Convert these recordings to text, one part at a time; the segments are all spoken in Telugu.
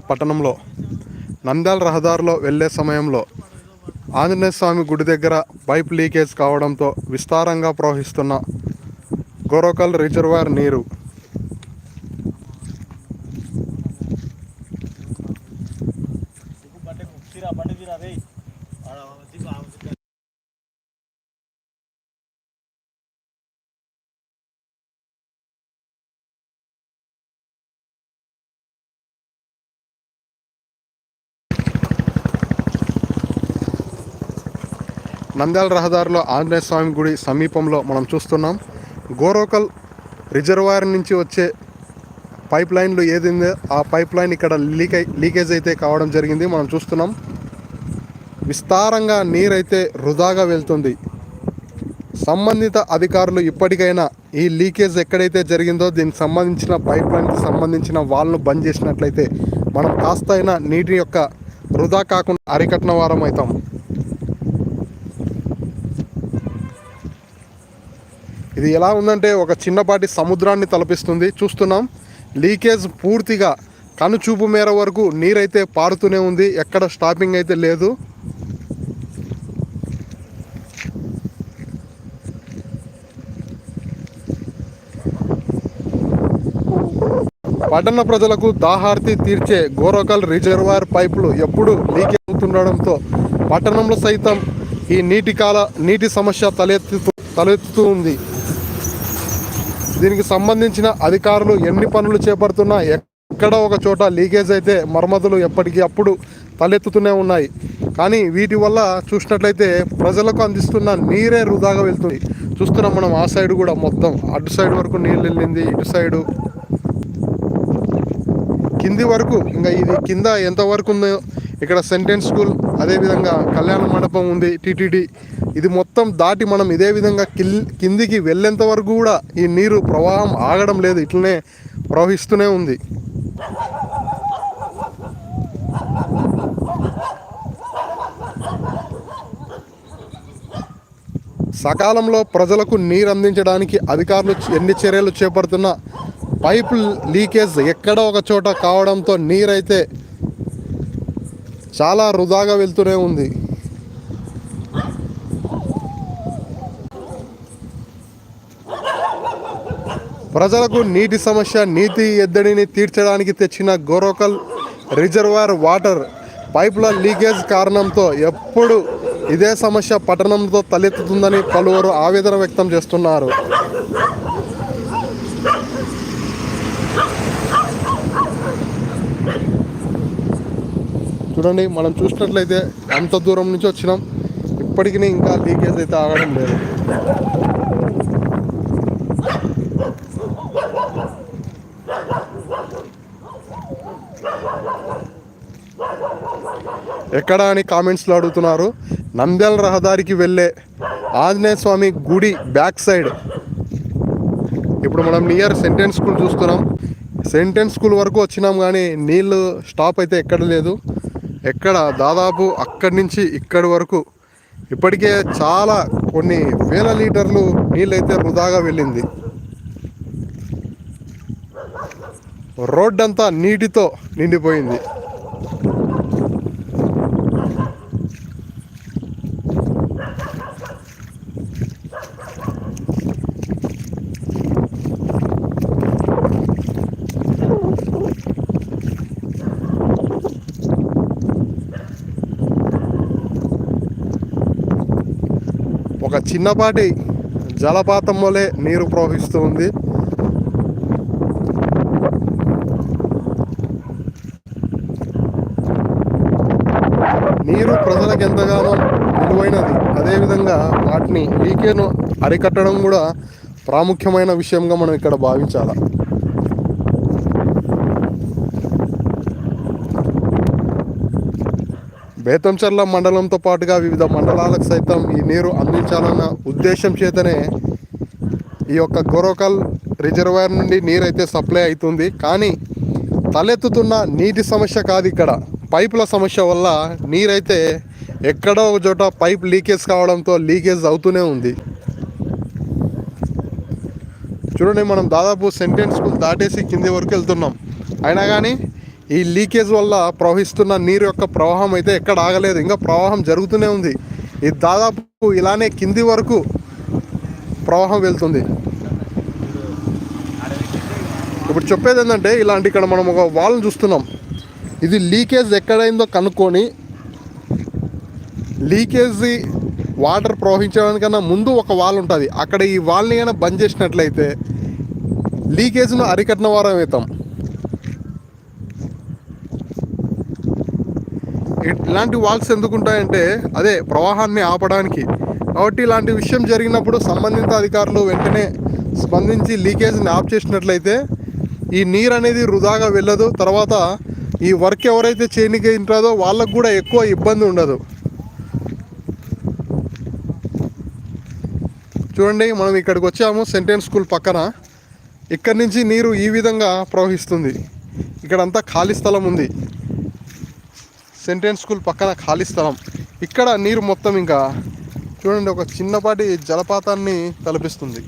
పట్టణంలో నంద్యాల రహదారిలో వెళ్ళే సమయంలో ఆంజనేయ స్వామి గుడి దగ్గర పైప్ లీకేజ్ కావడంతో విస్తారంగా ప్రవహిస్తున్న గోరోకల్ రిజర్వాయర్ నీరు నంద్యాల రహదారిలో ఆంజనేయ స్వామి గుడి సమీపంలో మనం చూస్తున్నాం. గోరోకల్ రిజర్వాయర్ నుంచి వచ్చే పైప్ లైన్లు ఏదిందో ఆ పైప్ లైన్ ఇక్కడ లీక్ లీకేజ్ అయితే కావడం జరిగింది. మనం చూస్తున్నాం. విస్తారంగా నీరైతే వృధాగా వెళ్తుంది. సంబంధిత అధికారులు ఇప్పటికైనా ఈ లీకేజ్ ఎక్కడైతే జరిగిందో దీనికి సంబంధించిన పైప్ లైన్కి సంబంధించిన వాల్ను బంద్ చేసినట్లయితే మనం కాస్త అయినా నీటి యొక్క వృధా కాకుండా అరికట్టిన వారం అవుతాం. ఇది ఎలా ఉందంటే ఒక చిన్నపాటి సముద్రాన్ని తలపిస్తుంది. చూస్తున్నాం. లీకేజ్ పూర్తిగా కనుచూపు మేర వరకు నీరైతే పారుతూనే ఉంది. ఎక్కడ స్టాపింగ్ అయితే లేదు. పట్టణ ప్రజలకు దాహార్తి తీర్చే గోరోకల్ రిజర్వాయర్ పైపులు ఎప్పుడు లీకేజ్ అవుతుండడంతో పట్టణంలో సైతం ఈ నీటి కాల నీటి సమస్య తలెత్తు తలెత్తుతూ ఉంది. దీనికి సంబంధించిన అధికారులు ఎన్ని పనులు చేపడుతున్నా ఎక్కడ ఒక చోట లీకేజ్ అయితే మరమ్మతులు ఎప్పటికీ అప్పుడు తలెత్తుతూనే ఉన్నాయి. కానీ వీటి వల్ల చూసినట్లయితే ప్రజలకు అందిస్తున్న నీరే వృధాగా వెళ్తుంది. చూస్తున్నాం మనం ఆ సైడ్ కూడా మొత్తం. అటు సైడ్ వరకు నీళ్ళు వెళ్ళింది ఇటు సైడు. కింది వరకు ఇంకా ఇది కింద ఎంతవరకు ఉందో ఇక్కడ సెంటెన్స్ స్కూల్ అదేవిధంగా కళ్యాణ మండపం ఉంది టీటీడీ. ఇది మొత్తం దాటి మనం ఇదే విధంగా కిల్ కిందికి వెళ్ళేంత వరకు కూడా ఈ నీరు ప్రవాహం ఆగడం లేదు. ఇట్లనే ప్రవహిస్తూనే ఉంది. సకాలంలో ప్రజలకు నీరు అందించడానికి అధికారులు ఎన్ని చర్యలు చేపడుతున్నా పైప్ లీకేజ్ ఎక్కడ ఒక చోట కావడంతో నీరైతే చాలా వృధాగా వెళ్తూనే ఉంది. ప్రజలకు నీటి సమస్య నీటి ఎద్దడిని తీర్చడానికి తెచ్చిన గోరోకల్ రిజర్వాయర్ వాటర్ పైపుల లీకేజ్ కారణంతో ఎప్పుడు ఇదే సమస్య పట్టణంతో తలెత్తుతుందని పలువురు ఆవేదన వ్యక్తం చేస్తున్నారు. చూడండి మనం చూసినట్లయితే అంత దూరం నుంచి వచ్చినాం ఇప్పటికీ ఇంకా లీకేజ్ అయితే ఆగడం లేదు. ఎక్కడ అని కామెంట్స్లో అడుగుతున్నారు. నంద్యాల రహదారికి వెళ్ళే ఆంజనేయ స్వామి గుడి బ్యాక్ సైడ్. ఇప్పుడు మనం నియర్ సెంటెన్స్ స్కూల్ చూస్తున్నాం. సెంటెన్స్ స్కూల్ వరకు వచ్చినాం కానీ నీళ్ళు స్టాప్ అయితే ఎక్కడ లేదు. ఎక్కడ దాదాపు అక్కడి నుంచి ఇక్కడి వరకు. ఇప్పటికే చాలా కొన్ని వేల లీటర్లు నీళ్ళైతే వృధాగా వెళ్ళింది. రోడ్డంతా నీటితో నిండిపోయింది. ఒక చిన్నపాటి జలపాతం వలె నీరు ప్రవహిస్తూ ఉంది నీరు ప్రజలకు ఎంతగానో విలువైనది. అదేవిధంగా వాటిని లీకేను అరికట్టడం కూడా ప్రాముఖ్యమైన విషయంగా మనం ఇక్కడ భావించాలి? బేతంచర్ల మండలంతో పాటుగా వివిధ మండలాలకు సైతం ఈ నీరు అందించాలన్న ఉద్దేశం చేతనే ఈ యొక్క గోరోకల్ రిజర్వాయర్ నుండి నీరైతే సప్లై అవుతుంది. కానీ తలెత్తుతున్న నీటి సమస్య కాదు ఇక్కడ. పైపుల సమస్య వల్ల నీరైతే ఎక్కడో ఒక చోట పైప్ లీకేజ్ కావడంతో లీకేజ్ అవుతూనే ఉంది. చూడండి మనం దాదాపు సెంటెన్స్ దాటేసి కింది వరకు వెళ్తున్నాం. అయినా కానీ ఈ లీకేజ్ వల్ల ప్రవహిస్తున్న నీరు యొక్క ప్రవాహం అయితే ఎక్కడ ఆగలేదు. ఇంకా ప్రవాహం జరుగుతూనే ఉంది. ఇది దాదాపు ఇలానే కింది వరకు ప్రవాహం వెళ్తుంది. ఇప్పుడు చెప్పేది ఏంటంటే ఇలాంటి ఇక్కడ మనం ఒక వాల్ని చూస్తున్నాం. ఇది లీకేజ్ ఎక్కడైందో కనుక్కొని లీకేజ్ వాటర్ ప్రవహించడానికన్నా ముందు ఒక వాల్ ఉంటుంది. అక్కడ ఈ వాల్ని అయినా బంద్ చేసినట్లయితే లీకేజ్ను అరికట్టిన వారం అవుతాం ఇలాంటి వాల్స్ ఎందుకు ఉంటాయంటే అదే ప్రవాహాన్ని ఆపడానికి. కాబట్టి ఇలాంటి విషయం జరిగినప్పుడు సంబంధిత అధికారులు వెంటనే స్పందించి లీకేజ్ని ఆఫ్ చేసినట్లయితే ఈ నీరు అనేది వృధాగా వెళ్ళదు. తర్వాత ఈ వర్క్ ఎవరైతే చేయనికి ఉంటుందో వాళ్ళకు కూడా ఎక్కువ ఇబ్బంది ఉండదు. చూడండి మనం ఇక్కడికి వచ్చాము సెంటెన్స్ స్కూల్ పక్కన. ఇక్కడి నుంచి నీరు ఈ విధంగా ప్రవహిస్తుంది. ఇక్కడంతా ఖాళీ స్థలం ఉంది. సెంటెన్స్ స్కూల్ పక్కన ఖాళీ స్థలం. ఇక్కడ నీరు మొత్తం ఇంకా చూడండి ఒక చిన్నపాటి జలపాతాన్ని తలపిస్తుంది.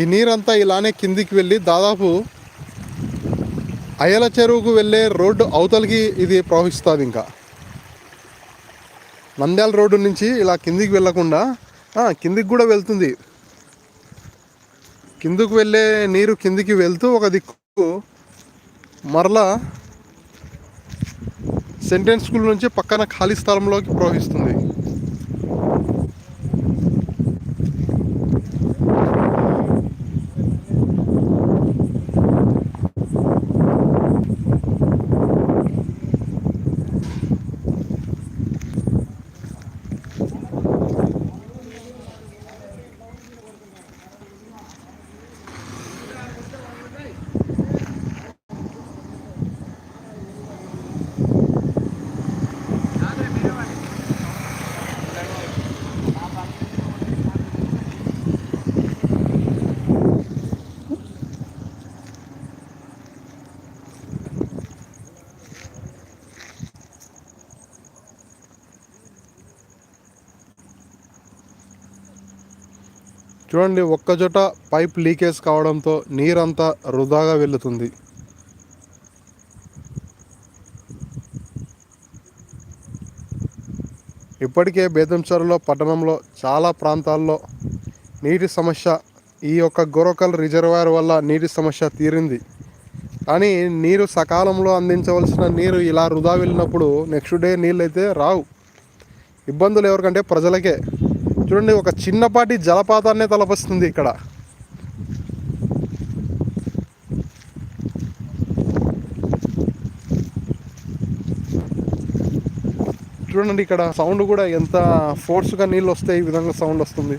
ఈ నీరంతా ఇలానే కిందికి వెళ్ళి దాదాపు అయల చెరువుకు వెళ్ళే రోడ్డు అవతలికి ఇది ప్రవహిస్తుంది ఇంకా. నంద్యాల రోడ్డు నుంచి ఇలా కిందికి వెళ్ళకుండా కిందికి కూడా వెళ్తుంది. కిందకు వెళ్ళే నీరు కిందికి వెళ్తూ ఒక దిక్కు మరలా సెంటెన్స్ స్కూల్ నుంచి పక్కన ఖాళీ స్థలంలోకి ప్రవహిస్తుంది. చూడండి ఒక్కచోట పైప్ లీకేజ్ కావడంతో నీరంతా వృధాగా వెళుతుంది. ఇప్పటికే బేతంచెరులో పట్టణంలో చాలా ప్రాంతాల్లో నీటి సమస్య ఈ యొక్క గొరకల్ రిజర్వాయర్ వల్ల నీటి సమస్య తీరింది. కానీ నీరు సకాలంలో అందించవలసిన నీరు ఇలా వృధా వెళ్ళినప్పుడు నెక్స్ట్ డే నీళ్ళు అయితే రావు. ఇబ్బందులు ఎవరికంటే ప్రజలకే. చూడండి ఒక చిన్నపాటి జలపాతాన్నే తలపస్తుంది ఇక్కడ. చూడండి ఇక్కడ సౌండ్ కూడా ఎంత ఫోర్స్గా నీళ్ళు వస్తే ఈ విధంగా సౌండ్ వస్తుంది.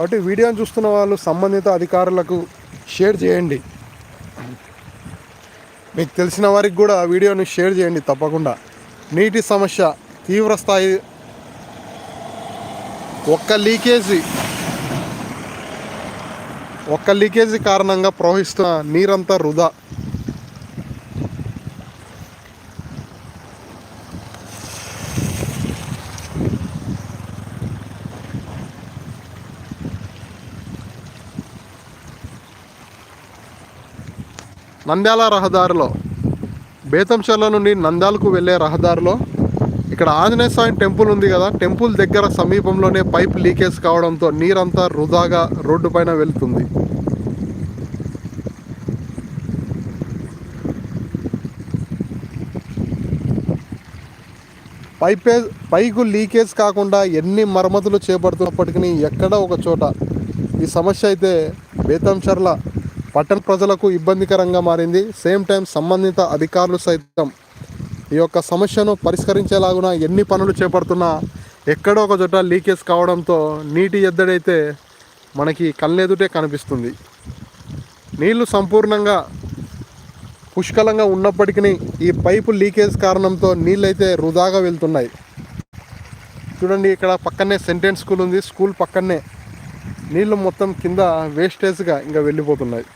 కాబట్టి వీడియోని చూస్తున్న వాళ్ళు సంబంధిత అధికారులకు షేర్ చేయండి. మీకు తెలిసిన వారికి కూడా వీడియోని షేర్ చేయండి తప్పకుండా. నీటి సమస్య తీవ్ర స్థాయి ఒక్క లీకేజీ ఒక్క లీకేజీ కారణంగా ప్రవహిస్తున్న నీరంతా వృధా. నంద్యాల రహదారిలో బేతంచెర్ల నుండి నంద్యాలకు వెళ్ళే రహదారిలో ఇక్కడ ఆంజనేయ స్వామి టెంపుల్ ఉంది కదా టెంపుల్ దగ్గర సమీపంలోనే పైప్ లీకేజ్ కావడంతో నీరంతా వృధాగా రోడ్డు పైన వెళ్తుంది. పైపే పైకు లీకేజ్ కాకుండా ఎన్ని మరమ్మతులు చేపడుతున్నప్పటికీ ఎక్కడ ఒక చోట ఈ సమస్య అయితే బేతంచర్ల పట్టణ ప్రజలకు ఇబ్బందికరంగా మారింది. సేమ్ టైం సంబంధిత అధికారులు సైతం ఈ యొక్క సమస్యను పరిష్కరించేలాగున ఎన్ని పనులు చేపడుతున్నా ఎక్కడో ఒక చోట లీకేజ్ కావడంతో నీటి ఎద్దడైతే మనకి కళ్ళెదుటే కనిపిస్తుంది. నీళ్ళు సంపూర్ణంగా పుష్కలంగా ఉన్నప్పటికీ ఈ పైపు లీకేజ్ కారణంతో నీళ్ళైతే వృధాగా వెళ్తున్నాయి. చూడండి ఇక్కడ పక్కనే సెంటెన్స్ స్కూల్ ఉంది. స్కూల్ పక్కనే నీళ్ళు మొత్తం కింద వేస్టేజ్గా ఇంకా వెళ్ళిపోతున్నాయి.